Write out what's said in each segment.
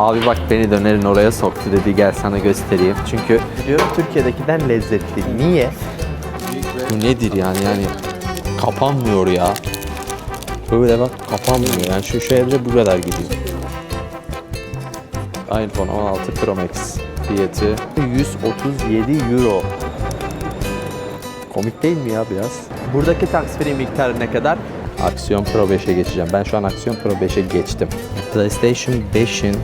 Abi bak beni dönerin oraya soktu dedi gel sana göstereyim. Çünkü diyorum Türkiye'dekinden lezzetli. Niye? Bu nedir yani yani kapanmıyor ya. Böyle bak kapanmıyor yani şu şu evde bu kadar gidiyor. iPhone 16 Pro Max fiyatı 137 Euro. Komik değil mi ya biraz? Buradaki free miktarı ne kadar? Aksiyon Pro 5'e geçeceğim. Ben şu an Aksiyon Pro 5'e geçtim. PlayStation 5'in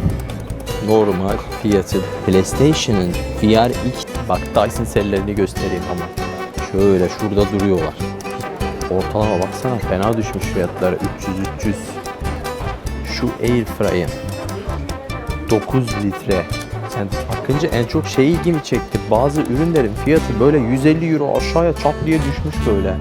normal fiyatı. PlayStation'ın VR ilk bak Dyson serilerini göstereyim ama. Şöyle şurada duruyorlar. Ortalama baksana fena düşmüş fiyatları 300 300. Şu Airfryer'ın 9 litre. Sen bakınca en çok şey ilgimi çekti. Bazı ürünlerin fiyatı böyle 150 euro aşağıya çat diye düşmüş böyle.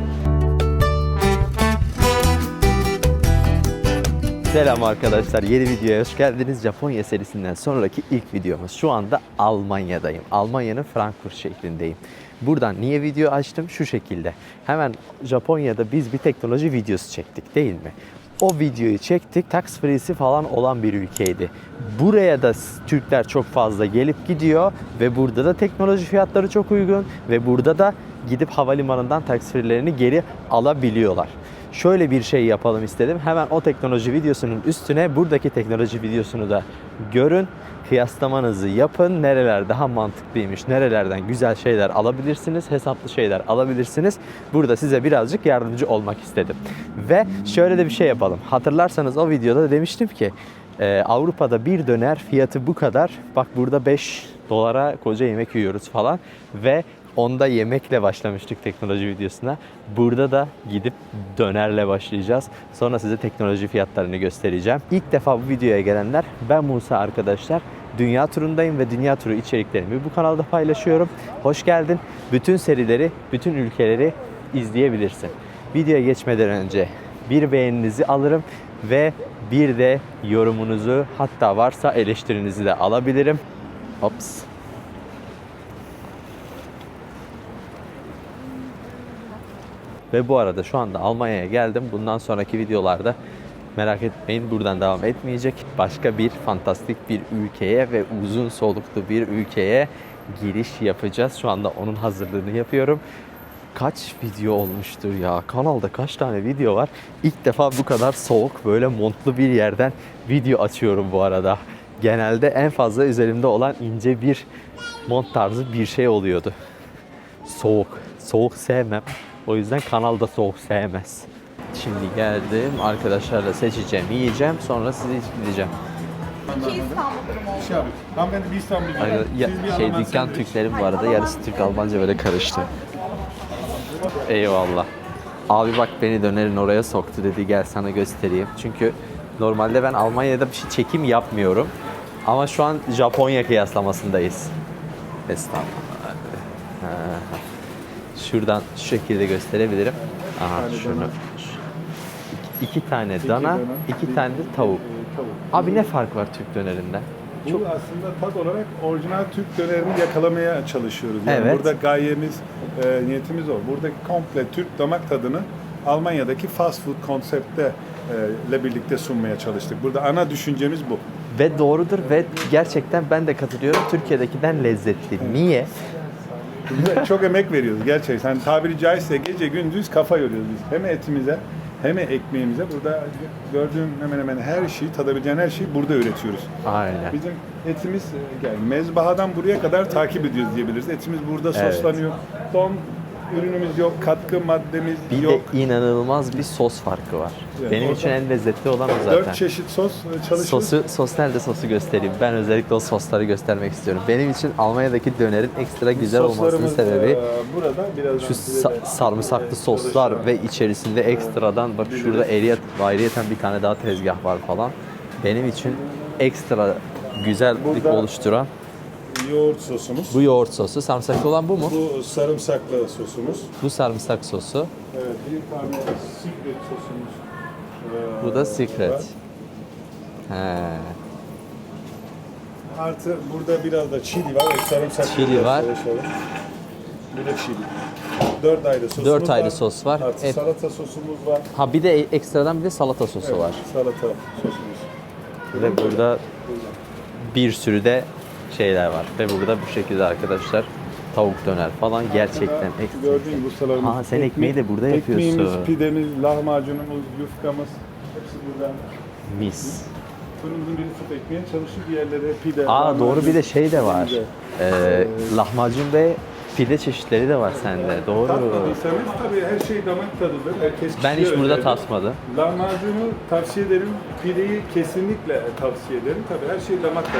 Selam arkadaşlar. Yeni videoya hoş geldiniz. Japonya serisinden sonraki ilk videomuz. Şu anda Almanya'dayım. Almanya'nın Frankfurt şehrindeyim. Buradan niye video açtım? Şu şekilde. Hemen Japonya'da biz bir teknoloji videosu çektik değil mi? O videoyu çektik. Tax free'si falan olan bir ülkeydi. Buraya da Türkler çok fazla gelip gidiyor ve burada da teknoloji fiyatları çok uygun ve burada da gidip havalimanından tax free'lerini geri alabiliyorlar şöyle bir şey yapalım istedim. Hemen o teknoloji videosunun üstüne buradaki teknoloji videosunu da görün. Kıyaslamanızı yapın. Nereler daha mantıklıymış, nerelerden güzel şeyler alabilirsiniz, hesaplı şeyler alabilirsiniz. Burada size birazcık yardımcı olmak istedim. Ve şöyle de bir şey yapalım. Hatırlarsanız o videoda demiştim ki e, Avrupa'da bir döner fiyatı bu kadar. Bak burada 5 dolara koca yemek yiyoruz falan ve Onda yemekle başlamıştık teknoloji videosuna. Burada da gidip dönerle başlayacağız. Sonra size teknoloji fiyatlarını göstereceğim. İlk defa bu videoya gelenler ben Musa arkadaşlar. Dünya turundayım ve dünya turu içeriklerimi bu kanalda paylaşıyorum. Hoş geldin. Bütün serileri, bütün ülkeleri izleyebilirsin. Videoya geçmeden önce bir beğeninizi alırım ve bir de yorumunuzu hatta varsa eleştirinizi de alabilirim. Hops. Ve bu arada şu anda Almanya'ya geldim. Bundan sonraki videolarda merak etmeyin buradan devam etmeyecek. Başka bir fantastik bir ülkeye ve uzun soluklu bir ülkeye giriş yapacağız. Şu anda onun hazırlığını yapıyorum. Kaç video olmuştur ya? Kanalda kaç tane video var? İlk defa bu kadar soğuk böyle montlu bir yerden video açıyorum bu arada. Genelde en fazla üzerimde olan ince bir mont tarzı bir şey oluyordu. Soğuk. Soğuk sevmem. O yüzden kanalda soğuk sevmez. Şimdi geldim. Arkadaşlarla seçeceğim, yiyeceğim. Sonra sizi gideceğim. Şey abi, hanımefendi bir İstanbul Ay, ya- Siz bir şey Alman dükkan. Türklerim bu arada. Yarısı Türk Almanca böyle karıştı. Eyvallah. Abi bak beni dönerin oraya soktu dedi gel sana göstereyim. Çünkü normalde ben Almanya'da bir şey çekim yapmıyorum. Ama şu an Japonya kıyaslamasındayız. Estağfurullah. Şuradan şu şekilde gösterebilirim. Aha şunu. İki, tane dana, iki tane de tavuk. Ee, tavuk. Abi ne fark var Türk dönerinden? Bu aslında tat olarak orijinal Türk dönerini yakalamaya çalışıyoruz. Yani Evet. Burada gayemiz, e, niyetimiz o. Buradaki komple Türk damak tadını Almanya'daki fast food konsepte e, ile birlikte sunmaya çalıştık. Burada ana düşüncemiz bu. Ve doğrudur ve gerçekten ben de katılıyorum. Türkiye'dekinden lezzetli. Niye? Biz çok emek veriyoruz gerçekten. Yani tabiri caizse gece gündüz kafa yoruyoruz biz. Hem etimize hem ekmeğimize. Burada gördüğün hemen hemen her şeyi, tadabileceğin her şeyi burada üretiyoruz. Aynen. Bizim etimiz e, yani mezbahadan buraya kadar takip ediyoruz diyebiliriz. Etimiz burada Evet. soslanıyor. Son ürünümüz yok, katkı maddemiz Bir yok. de inanılmaz bir sos farkı var. Evet, Benim için en lezzetli olan o zaten. Dört çeşit sos e, çalışıyoruz. Sosu, sos nerede sosu göstereyim. Ben özellikle o sosları göstermek istiyorum. Benim için Almanya'daki dönerin ekstra güzel olmasının Soslarımız, sebebi e, burada biraz şu sa- sarımsaklı soslar ve içerisinde ekstradan bak şurada Biliriz. eriyet, ayrıyeten bir tane daha tezgah var falan. Benim için ekstra güzellik Burada- oluşturan yoğurt sosumuz. bu yoğurt sosu. Sarımsaklı olan bu mu? Bu sarımsaklı sosumuz. Bu sarımsak sosu. Evet, bir tane secret sosumuz. e, Bu da secret. var. He. Artı burada biraz da chili var. Evet, sarımsaklı Chili var. çalışalım. Da chili. Dört ayrı sosumuz Dört var. ayrı sos var. Artı Et- salata sosumuz var. Ha bir de ekstradan bir de salata sosu Evet, var. Salata sosumuz. Ve burada bir sürü de şeyler var. Ve burada bu şekilde arkadaşlar tavuk döner falan gerçekten ek- Gördüğün ustalarımız. Aa, sen ekmeği de burada yapıyorsun. Ekmeğimiz, pidemiz, lahmacunumuz, yufkamız hepsi burada. mis. Fırınımızın biri fıt ekmeği çalışır diğerleri pide. Aa doğru bir de şey de var. Ee, lahmacun ve pide çeşitleri de var sende. Doğru. Tatmadıysanız tabii her şey damak tadıdır. Herkes Ben hiç kişiye burada özeldir. tatmadım. Lahmacunu tavsiye ederim. Pideyi kesinlikle tavsiye ederim. Tabii her şey damak tadı.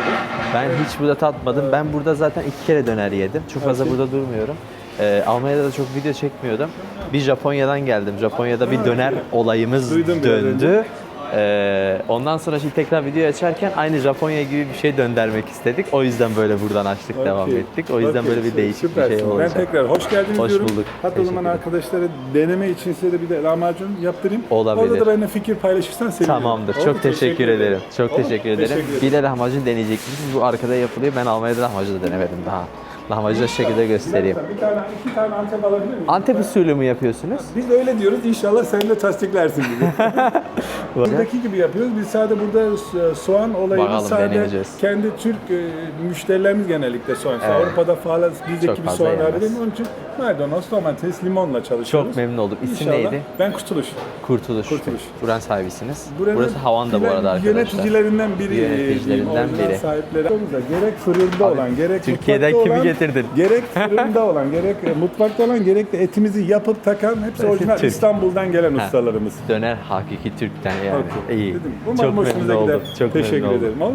Ben hiç burada tatmadım. Ben burada zaten iki kere döner yedim. Çok fazla burada durmuyorum. Ee, Almanya'da da çok video çekmiyordum. Bir Japonya'dan geldim. Japonya'da bir döner olayımız Duydum biraz döndü. önce. Ee, ondan sonra şimdi tekrar video açarken aynı Japonya gibi bir şey döndürmek istedik. O yüzden böyle buradan açtık, devam Okey. ettik. O yüzden Okey, böyle bir değişik bir süpersin. şey olacak. Ben tekrar hoş geldiniz Hoş diyorum. bulduk. Hatta o Teşekkür zaman ederim. arkadaşlara deneme için size de bir de lahmacun yaptırayım. Olabilir. Orada da benimle fikir paylaşırsan sevinirim. Tamamdır. Oldu, Çok teşekkür, ederim. Çok Oldu, teşekkür ederim. Teşekkür Bir de lahmacun deneyeceksiniz. Bu arkada yapılıyor. Ben Almanya'da lahmacun da denemedim daha. Lahmacun da şu şekilde göstereyim. Bir tane, iki tane Antep alabilir miyim? Antep usulü mü yapıyorsunuz? Biz de öyle diyoruz. İnşallah sen de tasdiklersin gibi. Buradaki gibi yapıyoruz. Biz sadece burada so- soğan olayını Bakalım, sadece kendi Türk e, müşterilerimiz genellikle soğan. Evet. Avrupa'da falan bizdeki bir soğan abi? Onun için maydanoz, domates, limonla çalışıyoruz. Çok memnun oldum. İsim İnşallah. neydi? Ben Kurtuluş. Kurtuluş. Kurtuluş. Buranın sahibisiniz. Buranın Burası Havanda bu arada arkadaşlar. Yöneticilerinden biri. Yöneticilerinden diyeyim, orijinal biri. Sahipleri. Gerek fırında olan, gerek Türkiye'den kimi getirdin? Gerek fırında olan, gerek e, mutfakta olan, gerek de etimizi yapıp takan hepsi orijinal Türk. İstanbul'dan gelen Ha. ustalarımız. Döner hakiki Türk'ten yani. Okey. İyi. Dedim, umarım Çok memnun oldum. gider. Çok Teşekkür memnun oldum. ederim. Oldu.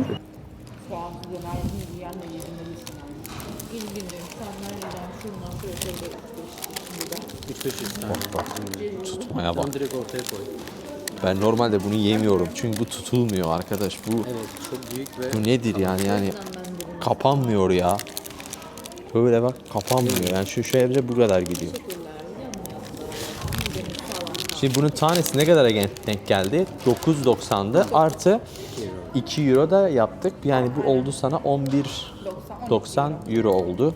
Soğansız döner yiyen de yedirmelisin yani. İlginç insanlar neden şundan sürekli böyle Tutmaya bak. Ben normalde bunu yemiyorum çünkü bu tutulmuyor arkadaş. Bu Evet çok büyük ve bu nedir yani yani kapanmıyor ya. Böyle bak kapanmıyor. Yani şu şöyle bile bu kadar gidiyor. Şimdi bunun tanesi ne kadara gen- denk geldi? 9.90'dı artı 2 euro da yaptık. Yani bu oldu sana 11.90 euro oldu.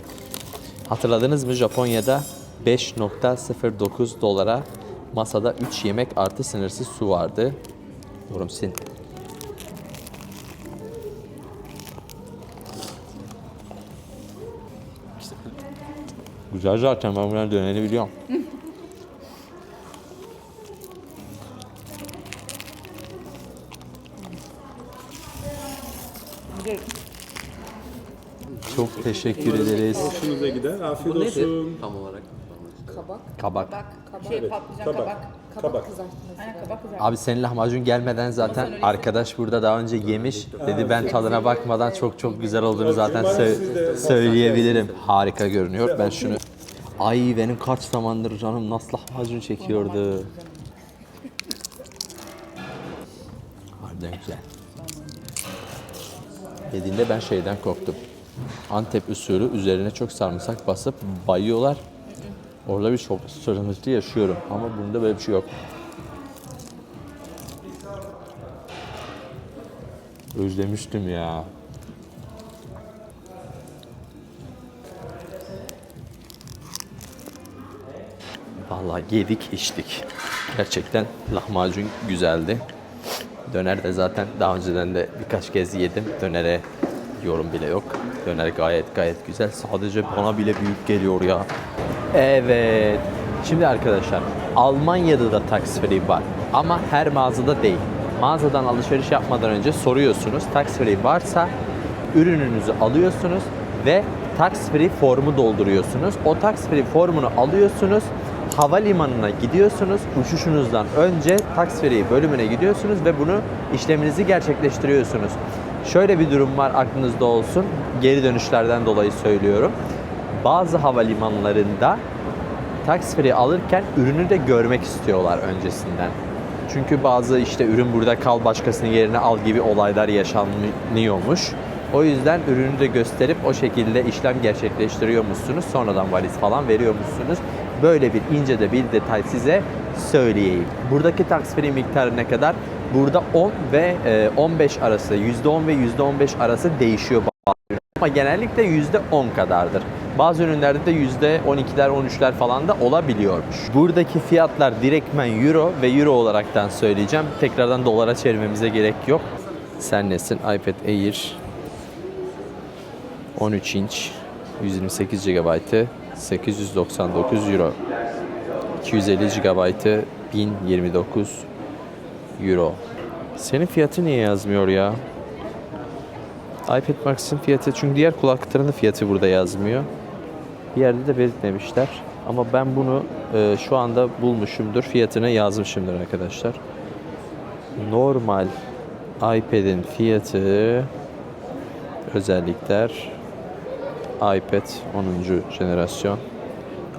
Hatırladınız mı Japonya'da 5.09 dolara masada 3 yemek artı sınırsız su vardı. Yorum sin. Güzel zaten ben bunların döneri biliyorum. Çok teşekkür ederiz. Hoşunuza gider. Afiyet olsun. tam olarak? kabak, Kabak. kabak, şey patlıcan kabak. kabak, kabak, Kabak. kızartması. Aynen kabak kızartması. Abi senin lahmacun gelmeden zaten arkadaş burada daha önce yemiş. Dedi ben tadına bakmadan çok çok güzel olduğunu zaten sö- söyleyebilirim. Harika görünüyor. Ben şunu... Ay benim kaç zamandır canım nasıl lahmacun çekiyordu. Harbiden güzel. Yediğinde ben şeyden korktum. Antep usulü üzerine çok sarımsak basıp bayıyorlar. Orada bir çok sıkıntı yaşıyorum ama bunda böyle bir şey yok. Özlemiştim ya. Vallahi yedik içtik. Gerçekten lahmacun güzeldi. Döner de zaten daha önceden de birkaç kez yedim. Dönere yorum bile yok. Döner gayet gayet güzel. Sadece bana bile büyük geliyor ya. Evet. Şimdi arkadaşlar Almanya'da da tax free var. Ama her mağazada değil. Mağazadan alışveriş yapmadan önce soruyorsunuz. Tax free varsa ürününüzü alıyorsunuz ve tax free formu dolduruyorsunuz. O tax free formunu alıyorsunuz. Havalimanına gidiyorsunuz. Uçuşunuzdan önce tax free bölümüne gidiyorsunuz ve bunu işleminizi gerçekleştiriyorsunuz. Şöyle bir durum var aklınızda olsun. Geri dönüşlerden dolayı söylüyorum. Bazı havalimanlarında tax free alırken ürünü de görmek istiyorlar öncesinden. Çünkü bazı işte ürün burada kal başkasının yerine al gibi olaylar yaşanıyormuş. O yüzden ürünü de gösterip o şekilde işlem gerçekleştiriyormuşsunuz. Sonradan valiz falan veriyormuşsunuz. Böyle bir ince de bir detay size söyleyeyim. Buradaki tax free miktarı ne kadar? Burada 10 ve e, 15 arası, %10 ve %15 arası değişiyor ama genellikle yüzde 10 kadardır. Bazı ürünlerde de yüzde 12'ler 13'ler falan da olabiliyormuş. Buradaki fiyatlar direktmen euro ve euro olaraktan söyleyeceğim. Tekrardan dolara çevirmemize gerek yok. Sen nesin? iPad Air 13 inç 128 GB'ı 899 Euro. 250 GB'ı 1029 Euro. Senin fiyatı niye yazmıyor ya? iPad Max'in fiyatı çünkü diğer kulaklıkların da fiyatı burada yazmıyor. Bir yerde de belirtmemişler. Ama ben bunu e, şu anda bulmuşumdur. Fiyatını yazmışımdır arkadaşlar. Normal iPad'in fiyatı özellikler iPad 10. jenerasyon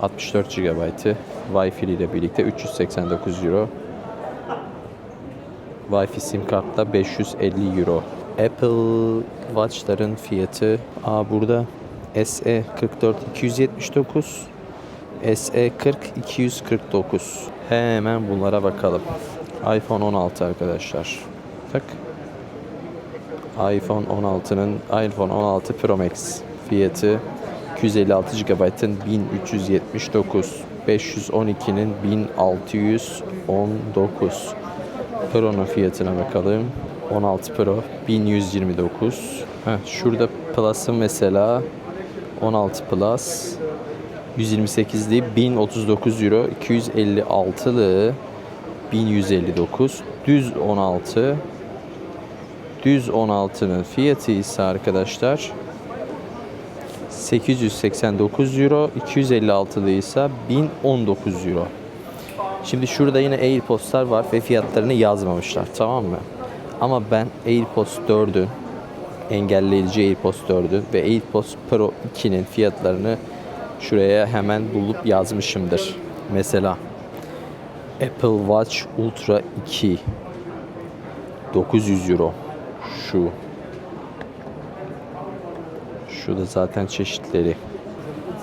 64 GB'ı Wi-Fi ile birlikte 389 Euro. Wi-Fi sim kartla 550 Euro. Apple Watch'ların fiyatı aa burada SE 44 279 SE 40 249. Hemen bunlara bakalım. iPhone 16 arkadaşlar. Tak. iPhone 16'nın iPhone 16 Pro Max fiyatı 256 GB'ın 1379, 512'nin 1619. Pro'nun fiyatına bakalım. 16 Pro 1129. Heh, şurada Plus'ın mesela 16 Plus 128'li 1039 Euro, 256'lı 1159, düz 16 düz 16'nın fiyatı ise arkadaşlar 889 Euro, 256'lı ise 1019 Euro. Şimdi şurada yine AirPods'lar var ve fiyatlarını yazmamışlar tamam mı? Ama ben AirPods 4'ün engelleyici AirPods 4'ün ve AirPods Pro 2'nin fiyatlarını şuraya hemen bulup yazmışımdır. Mesela Apple Watch Ultra 2 900 Euro şu şu da zaten çeşitleri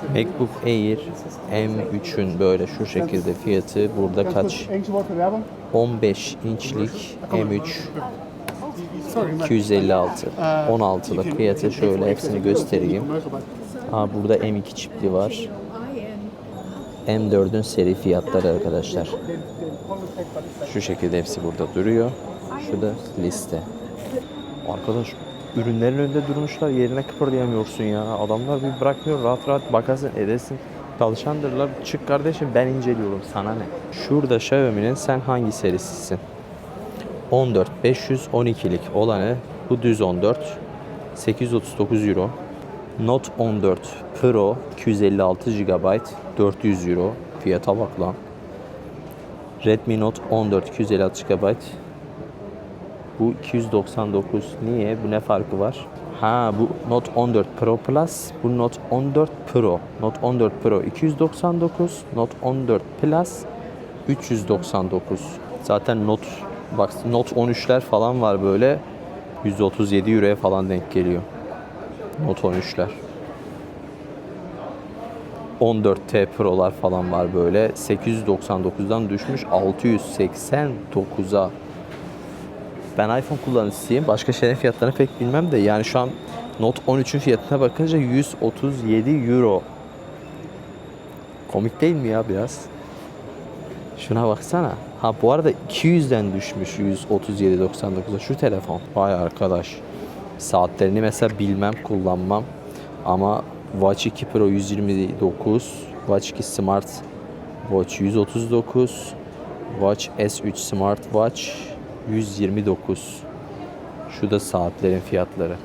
MacBook Air M3'ün böyle şu şekilde fiyatı burada kaç? Eentje woord voor hebben? 15 inçlik M3 256 16'lık fiyatı şöyle hepsini göstereyim. Ha burada M2 çipli var. M4'ün seri fiyatları arkadaşlar. Şu şekilde hepsi burada duruyor. Şu da liste. Arkadaş ürünlerin önünde durmuşlar yerine kıpırdayamıyorsun ya. Adamlar bir bırakmıyor rahat rahat bakasın edesin. Çalışandırlar çık kardeşim ben inceliyorum sana ne. Şurada Xiaomi'nin sen hangi serisisin? 14 512'lik olanı bu düz 14 839 euro. Note 14 Pro 256 GB 400 euro. Fiyata bak lan. Redmi Note 14 256 GB bu 299. Niye? Bu ne farkı var? Ha bu Note 14 Pro Plus, bu Note 14 Pro. Note 14 Pro 299, Note 14 Plus 399. Zaten Note bak Note 13'ler falan var böyle 137 euroya falan denk geliyor. Note 13'ler. 14T Pro'lar falan var böyle. 899'dan düşmüş 689'a. Ben iPhone kullanıcısıyım. Başka şeylerin fiyatlarını pek bilmem de yani şu an Note 13'ün fiyatına bakınca 137 euro. Komik değil mi ya biraz? Şuna baksana. Ha bu arada 200'den düşmüş 137.99'a şu telefon. Vay arkadaş. Saatlerini mesela bilmem, kullanmam. Ama Watch 2 Pro 129, Watch 2 Smart Watch 139, Watch S3 Smart Watch 129. Şu da saatlerin fiyatları.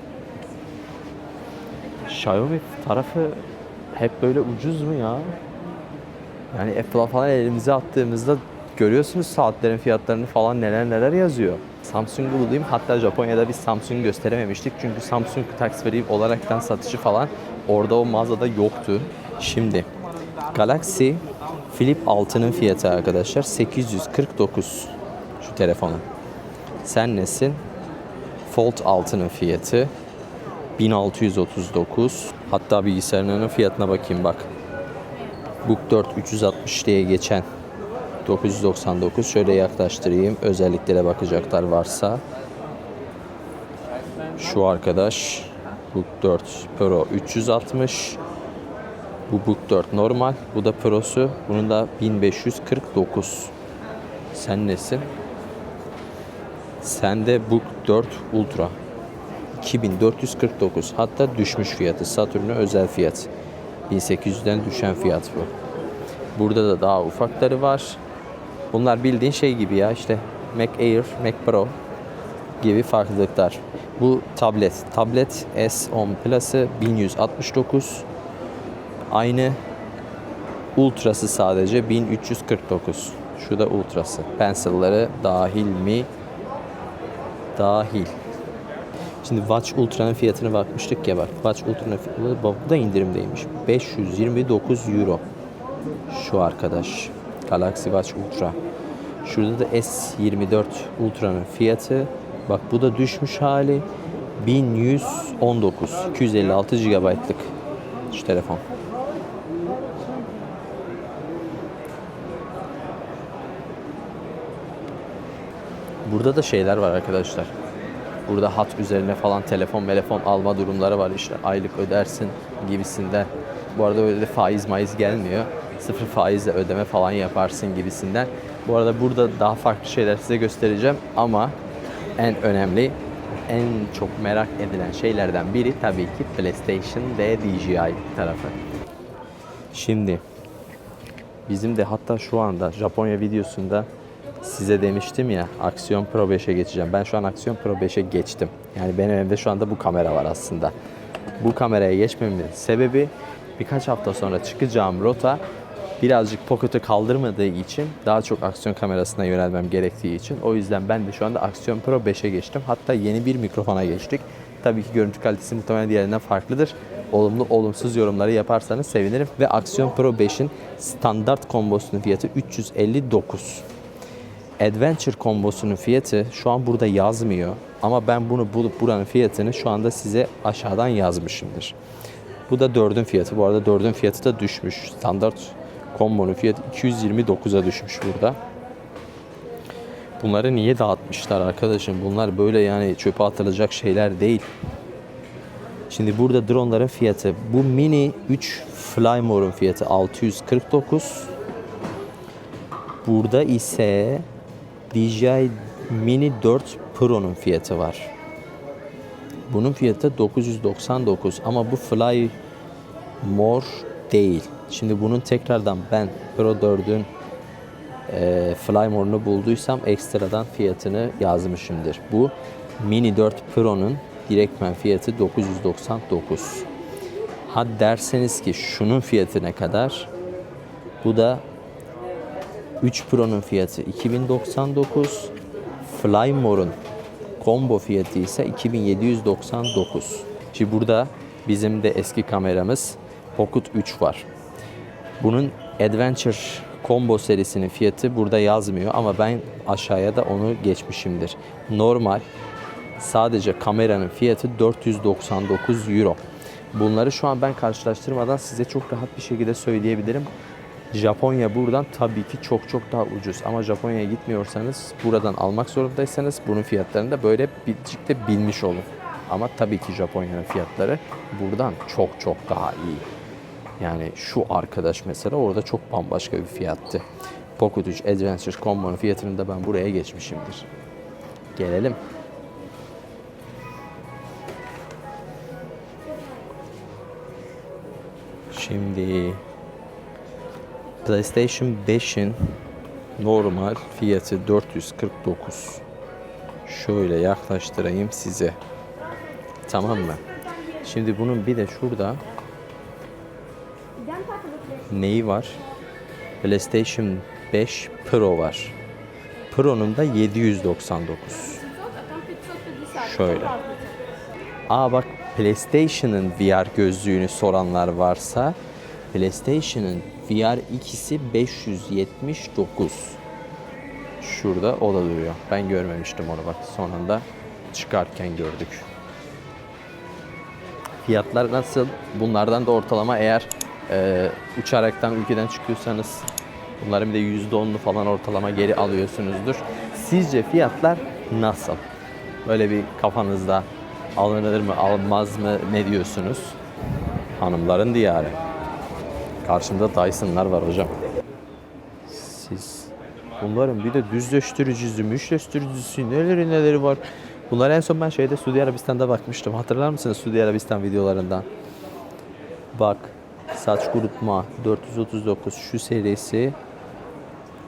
Xiaomi tarafı hep böyle ucuz mu ya? Yani Apple'a falan elimize attığımızda görüyorsunuz saatlerin fiyatlarını falan neler neler yazıyor. Samsung'u bulayım. Hatta Japonya'da biz Samsung gösterememiştik. Çünkü Samsung tax free olaraktan satışı falan orada o mağazada yoktu. Şimdi Galaxy Flip 6'nın fiyatı arkadaşlar 849 şu telefonun. Sen nesin? Fold 6'nın fiyatı 1639. Hatta bilgisayarının fiyatına bakayım bak. Book 4 360 diye geçen 999. Şöyle yaklaştırayım. Özelliklere bakacaklar varsa. Şu arkadaş Book 4 Pro 360. Bu Book 4 normal. Bu da Pro'su. Bunun da 1549. Sen nesin? Sende Book 4 Ultra. 2449. Hatta düşmüş fiyatı. Satürn'e özel fiyat. 1800'den düşen fiyat bu. Burada da daha ufakları var. Bunlar bildiğin şey gibi ya işte Mac Air, Mac Pro gibi farklılıklar. Bu tablet. Tablet S10 Plus'ı 1169. Aynı Ultra'sı sadece 1349. Şu da Ultra'sı. Pencil'ları dahil mi? Dahil. Şimdi Watch Ultra'nın fiyatına bakmıştık ya bak. Watch Ultra'nın da indirimdeymiş. 529 euro. Şu arkadaş. Galaxy Watch Ultra. Şurada da S24 Ultra'nın fiyatı. Bak bu da düşmüş hali. 1119. 256 GB'lık şu telefon. Burada da şeyler var arkadaşlar. Burada hat üzerine falan telefon telefon alma durumları var işte aylık ödersin gibisinden. Bu arada öyle de faiz maiz gelmiyor. Sıfır faizle ödeme falan yaparsın gibisinden. Bu arada burada daha farklı şeyler size göstereceğim ama en önemli, en çok merak edilen şeylerden biri tabii ki PlayStation ve DJI tarafı. Şimdi bizim de hatta şu anda Japonya videosunda size demiştim ya Aksiyon Pro 5'e geçeceğim. Ben şu an Aksiyon Pro 5'e geçtim. Yani benim elimde şu anda bu kamera var aslında. Bu kameraya geçmemin sebebi birkaç hafta sonra çıkacağım rota birazcık pocket'ı kaldırmadığı için daha çok aksiyon kamerasına yönelmem gerektiği için o yüzden ben de şu anda Aksiyon Pro 5'e geçtim. Hatta yeni bir mikrofona geçtik. Tabii ki görüntü kalitesi muhtemelen diğerinden farklıdır. Olumlu olumsuz yorumları yaparsanız sevinirim. Ve Aksiyon Pro 5'in standart kombosunun fiyatı 359. Adventure kombosunun fiyatı şu an burada yazmıyor. Ama ben bunu bulup buranın fiyatını şu anda size aşağıdan yazmışımdır. Bu da dördün fiyatı. Bu arada dördün fiyatı da düşmüş. Standart kombonun fiyatı 229'a düşmüş burada. Bunları niye dağıtmışlar arkadaşım? Bunlar böyle yani çöpe atılacak şeyler değil. Şimdi burada dronların fiyatı bu mini 3 Flymore'un fiyatı 649. Burada ise DJI Mini 4 Pro'nun fiyatı var. Bunun fiyatı 999 ama bu Fly More değil. Şimdi bunun tekrardan ben Pro 4'ün e, Fly More'unu bulduysam ekstradan fiyatını yazmışımdır. Bu Mini 4 Pro'nun direktmen fiyatı 999. Ha derseniz ki şunun fiyatı ne kadar? Bu da 3 Pro'nun fiyatı 2099. Flymore'un combo fiyatı ise 2799. Şimdi burada bizim de eski kameramız Pocket 3 var. Bunun Adventure Combo serisinin fiyatı burada yazmıyor ama ben aşağıya da onu geçmişimdir. Normal sadece kameranın fiyatı 499 euro. Bunları şu an ben karşılaştırmadan size çok rahat bir şekilde söyleyebilirim. Japonya buradan tabii ki çok çok daha ucuz. Ama Japonya'ya gitmiyorsanız buradan almak zorundaysanız bunun fiyatlarını da böyle birazcık da bilmiş olun. Ama tabii ki Japonya'nın fiyatları buradan çok çok daha iyi. Yani şu arkadaş mesela orada çok bambaşka bir fiyattı. Pocket 3 Adventure Combo'nun fiyatını da ben buraya geçmişimdir. Gelelim. Şimdi PlayStation 5'in normal fiyatı 449. Şöyle yaklaştırayım size. Tamam mı? Şimdi bunun bir de şurada neyi var? PlayStation 5 Pro var. Pro'nun da 799. Şöyle. Aa bak PlayStation'ın VR gözlüğünü soranlar varsa PlayStation'ın VR ikisi 579. Şurada o da duruyor. Ben görmemiştim onu bak. Son anda çıkarken gördük. Fiyatlar nasıl? Bunlardan da ortalama eğer e, uçaraktan ülkeden çıkıyorsanız bunların bir de %10'lu falan ortalama geri alıyorsunuzdur. Sizce fiyatlar nasıl? Böyle bir kafanızda alınır mı alınmaz mı ne diyorsunuz? Hanımların diyarı. Karşımda Dyson'lar var hocam. Siz bunların bir de düzleştiricisi, müşleştiricisi neleri neleri var. Bunlar en son ben şeyde Suudi Arabistan'da bakmıştım. Hatırlar mısınız Suudi Arabistan videolarından? Bak saç kurutma 439 şu serisi.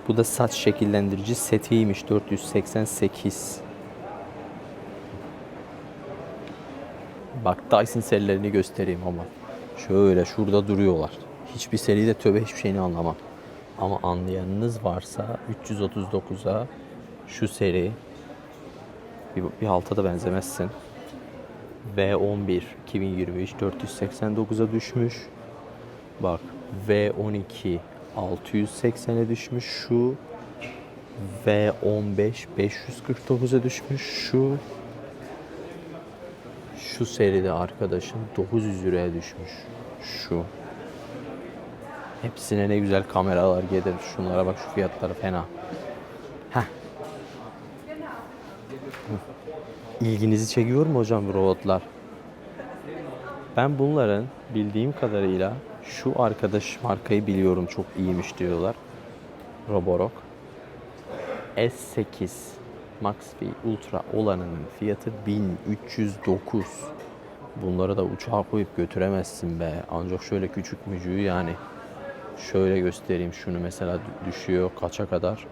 Bu da saç şekillendirici setiymiş 488. Bak Dyson serilerini göstereyim ama. Şöyle şurada duruyorlar. Hiçbir seride tövbe hiçbir şeyini anlamam. Ama anlayanınız varsa 339'a şu seri bir, bir halta da benzemezsin. V11 2023 489'a düşmüş. Bak V12 680'e düşmüş şu. V15 549'a düşmüş şu. Şu seride arkadaşım 900 liraya düşmüş. Şu. Hepsine ne güzel kameralar gelir. Şunlara bak şu fiyatları fena. Heh. İlginizi çekiyor mu hocam bu robotlar? Ben bunların bildiğim kadarıyla şu arkadaş markayı biliyorum çok iyiymiş diyorlar. Roborock. S8 Max V Ultra olanının fiyatı 1309. Bunları da uçağa koyup götüremezsin be. Ancak şöyle küçük mücüğü yani. Şöyle göstereyim şunu mesela dü- düşüyor kaça kadar?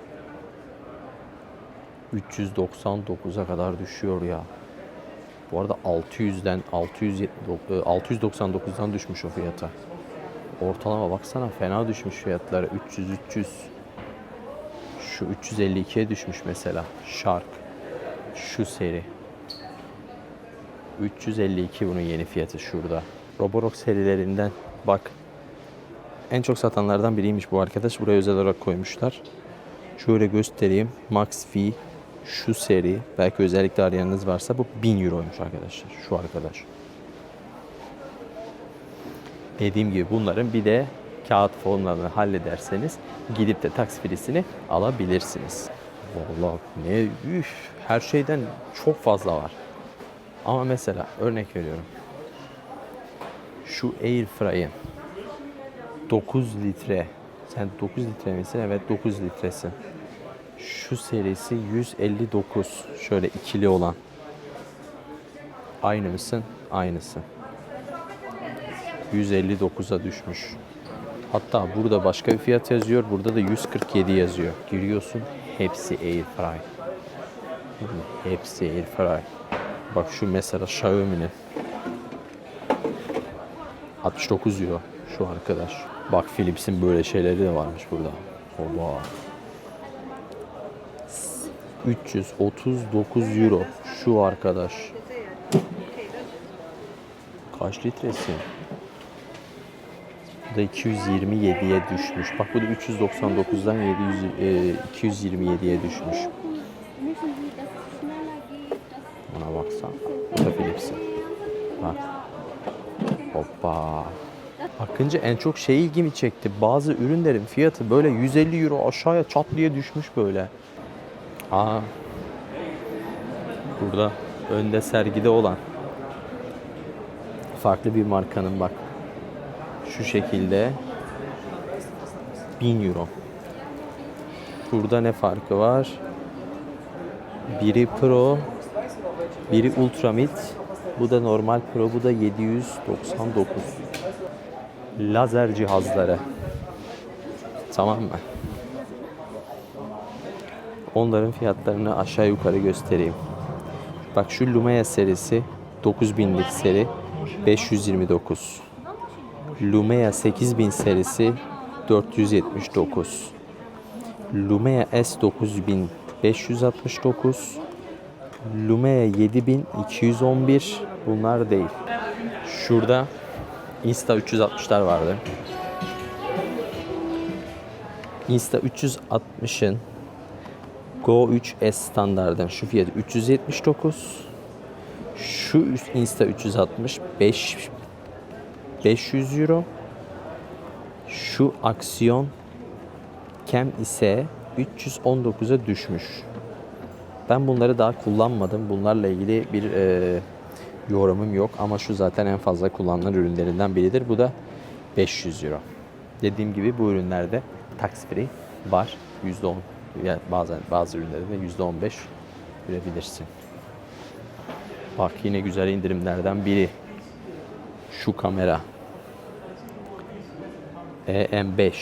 399'a kadar düşüyor ya. Bu arada 600'den 670 e, 699'dan düşmüş o fiyata. Ortalama baksana fena düşmüş fiyatları. 300 300 şu 352'ye düşmüş mesela. Shark. Şu seri. 352 bunun yeni fiyatı şurada. Roborock serilerinden bak. En çok satanlardan biriymiş bu arkadaş. Buraya özel olarak koymuşlar. Şöyle göstereyim. Max V şu seri. Belki özellikle arayanınız varsa bu 1000 euroymuş arkadaşlar. Şu arkadaş. Dediğim gibi bunların bir de kağıt formlarını hallederseniz gidip de taksifilisini alabilirsiniz. Vallahi ne üf, her şeyden çok fazla var. Ama mesela örnek veriyorum. Şu Airfry'in 9 litre. Sen 9 litre misin? Evet 9 litresin. Şu serisi 159. Şöyle ikili olan. Aynı mısın? Aynısın. 159'a düşmüş. Hatta burada başka bir fiyat yazıyor. Burada da 147 yazıyor. Giriyorsun. Hepsi Airfry. Hepsi Airfry. Bak şu mesela Xiaomi'nin 69 euro şu arkadaş. Bak Philips'in böyle şeyleri de varmış burada. Oba. 339 euro şu arkadaş. Kaç litresi? Bu da 227'ye düşmüş. Bak bu da 399'dan 700, e, 227'ye düşmüş. Buna baksan. Bu da Philips'in. Bak. Hoppa. Bakınca en çok şey ilgimi çekti. Bazı ürünlerin fiyatı böyle 150 euro aşağıya çat diye düşmüş böyle. Aa. Burada önde sergide olan farklı bir markanın bak şu şekilde 1000 euro. Burada ne farkı var? Biri Pro, biri Ultra Mid, bu da normal Pro, bu da 799. Lazer cihazları. Tamam mı? Onların fiyatlarını aşağı yukarı göstereyim. Bak şu Lumia serisi 9000'lik seri 529. Lumia 8000 serisi 479. Lumia S9000 569. Lumia 7211 bunlar değil. Şurada Insta 360'lar vardı. Insta 360'ın Go 3S standartın şu fiyatı 379. Şu Insta 360 5 500 euro. Şu aksiyon Cam ise 319'a düşmüş. Ben bunları daha kullanmadım. Bunlarla ilgili bir e, yorumum yok ama şu zaten en fazla kullanılan ürünlerinden biridir. Bu da 500 euro. Dediğim gibi bu ürünlerde tax free var. %10 yani bazen bazı ürünlerde %15 görebilirsin. Bak yine güzel indirimlerden biri. Şu kamera. EM5.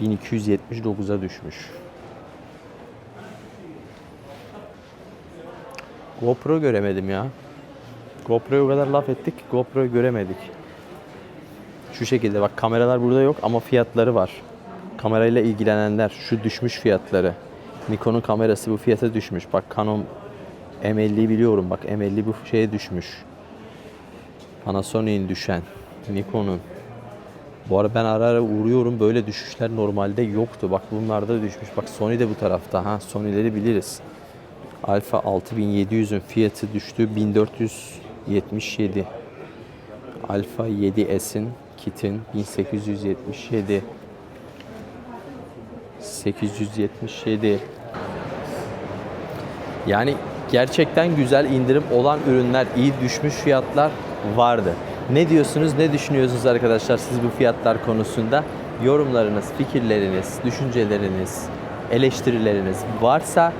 1279'a düşmüş. GoPro göremedim ya. GoPro'ya o kadar laf ettik, GoPro'yu göremedik. Şu şekilde bak kameralar burada yok ama fiyatları var. Kamerayla ilgilenenler şu düşmüş fiyatları. Nikon'un kamerası bu fiyata düşmüş. Bak Canon M50 biliyorum bak M50 bu şeye düşmüş. Panasonic'in düşen. Nikon'un. Bu ara ben ara ara uğruyorum böyle düşüşler normalde yoktu. Bak bunlarda düşmüş. Bak Sony de bu tarafta. Ha Sony'leri biliriz. Alfa 6700'ün fiyatı düştü 1477. Alfa 7S'in kitin 1877. 877. Yani gerçekten güzel indirim olan ürünler, iyi düşmüş fiyatlar vardı. Ne diyorsunuz, ne düşünüyorsunuz arkadaşlar siz bu fiyatlar konusunda? Yorumlarınız, fikirleriniz, düşünceleriniz, eleştirileriniz varsa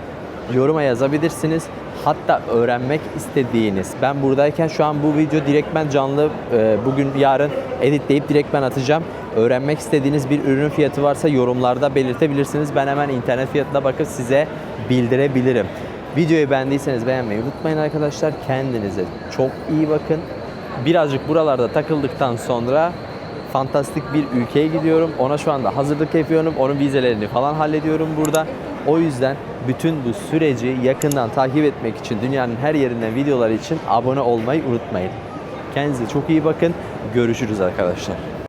yoruma yazabilirsiniz. Hatta öğrenmek istediğiniz, ben buradayken şu an bu video direkt ben canlı e, bugün yarın editleyip direkt ben atacağım. Öğrenmek istediğiniz bir ürünün fiyatı varsa yorumlarda belirtebilirsiniz. Ben hemen internet fiyatına bakıp size bildirebilirim. Videoyu beğendiyseniz beğenmeyi unutmayın arkadaşlar. Kendinize çok iyi bakın. Birazcık buralarda takıldıktan sonra fantastik bir ülkeye gidiyorum. Ona şu anda hazırlık yapıyorum. Onun vizelerini falan hallediyorum burada. O yüzden bütün bu süreci yakından takip etmek için dünyanın her yerinden videolar için abone olmayı unutmayın. Kendinize çok iyi bakın. Görüşürüz arkadaşlar.